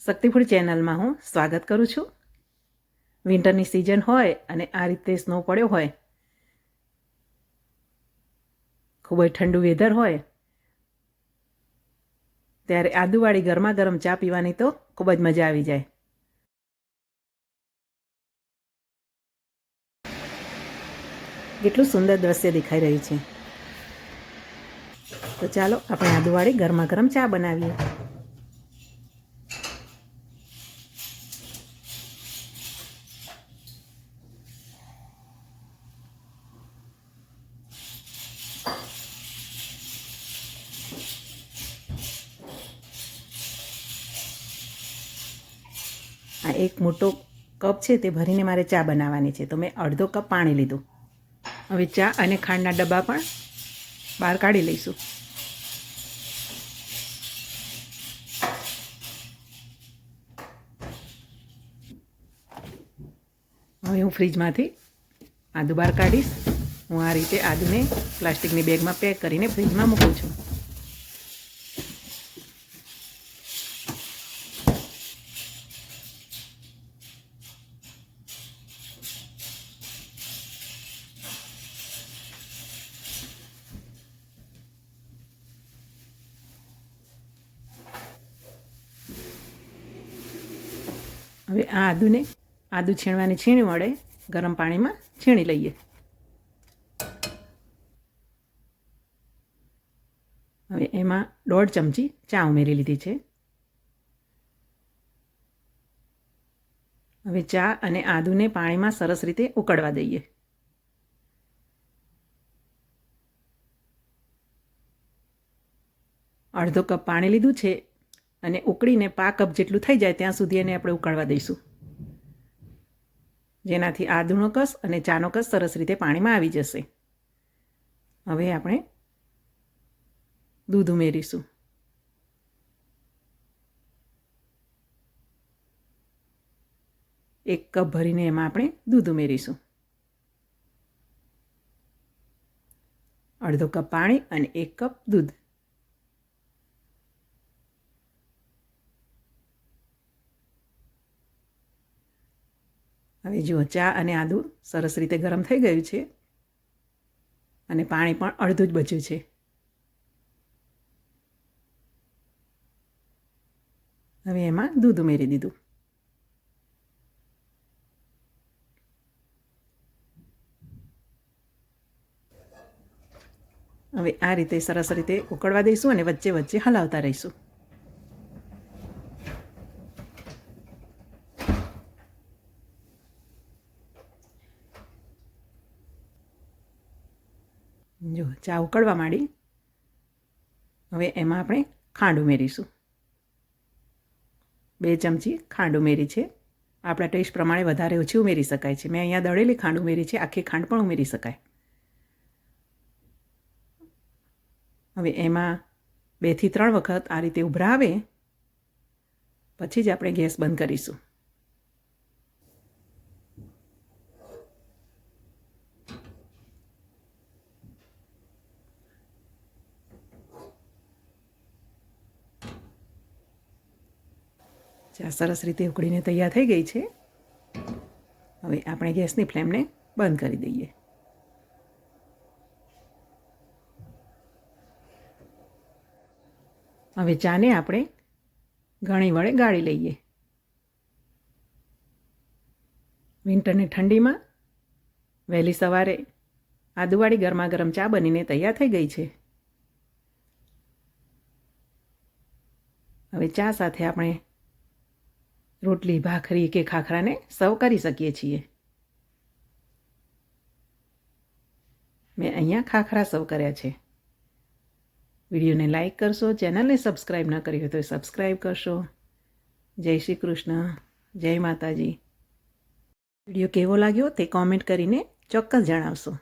શક્તિફૂડ ચેનલમાં હું સ્વાગત કરું છું. વિન્ટરની સિઝન હોય અને આ રીતે સ્નો પડ્યો હોય, ખૂબ જ ઠંડુ વેધર હોય, ત્યારે આદુવાળી ગરમા ગરમ ચા પીવાની તો ખૂબ જ મજા આવી જાય. કેટલું સુંદર દ્રશ્ય દેખાઈ રહ્યું છે. તો ચાલો આપણે આદુવાળી ગરમા ગરમ ચા બનાવીએ. આ એક મોટો કપ છે તે ભરીને મારે ચા બનાવવાની છે. તો મેં અડધો કપ પાણી લીધું. હવે ચા અને ખાંડના ડબ્બા પણ બહાર કાઢી લઈશું. હવે હું ફ્રીજમાંથી આદુ બહાર કાઢીશ. હું આ રીતે આદુને પ્લાસ્ટિકની બેગમાં પેક કરીને ફ્રીજમાં મૂકું છું. હવે આ આદુને, આદુ છીણવાની છીણી વડે ગરમ પાણીમાં છીણી લઈએ. હવે એમાં દોઢ ચમચી ચા ઉમેરી લીધી છે. હવે ચા અને આદુને પાણીમાં સરસ રીતે ઉકળવા દઈએ. અડધો કપ પાણી લીધું છે. અને ઉકળીને પા કપ જેટલું થઈ જાય ત્યાં સુધી એને આપણે ઉકળવા દઈશું. જેનાથી આદુનો કસ અને ચાનો કસ સરસ રીતે પાણીમાં આવી જશે. હવે આપણે દૂધ ઉમેરીશું. એક કપ ભરીને એમાં આપણે દૂધ ઉમેરીશું. અડધો કપ પાણી અને એક કપ દૂધ. હવે જુઓ, ચા અને આદુ સરસ રીતે ગરમ થઈ ગયું છે અને પાણી પણ અડધું જ બચ્યું છે. હવે એમાં દૂધ ઉમેરી દીધું. હવે આ રીતે સરસ રીતે ઉકળવા દઈશું અને વચ્ચે વચ્ચે હલાવતા રહીશું. જો, ચા ઉકળવા માંડી. હવે એમાં આપણે ખાંડ ઉમેરીશું. બે ચમચી ખાંડ ઉમેરી છે. આપણા ટેસ્ટ પ્રમાણે વધારે ઓછી ઉમેરી શકાય છે. મેં અહીંયા દળેલી ખાંડ ઉમેરી છે, આખી ખાંડ પણ ઉમેરી શકાય. હવે એમાં બેથી ત્રણ વખત આ રીતે ઉભરાવે, પછી જ આપણે ગેસ બંધ કરીશું. ચા સરસ રીતે ઉકળીને તૈયાર થઈ ગઈ છે. હવે આપણે ગેસની ફ્લેમને બંધ કરી દઈએ. હવે ચાને આપણે ઘણી વડે ગાળી લઈએ. વિન્ટરની ઠંડીમાં વહેલી સવારે આદુવાળી ગરમાગરમ ચા બનીને તૈયાર થઈ ગઈ છે. હવે ચા સાથે આપણે રોટલી, ભાખરી કે ખાખરાને સર્વ કરી શકીએ છીએ. મેં અહીંયા ખાખરા સર્વ કર્યા છે. વિડીયોને લાઇક કરશો, ચેનલને સબસ્ક્રાઈબ ન કરી હોય તો સબસ્ક્રાઈબ કરશો. જય શ્રી કૃષ્ણ, જય માતાજી. વીડિયો કેવો લાગ્યો તે કોમેન્ટ કરીને ચોક્કસ જણાવશો.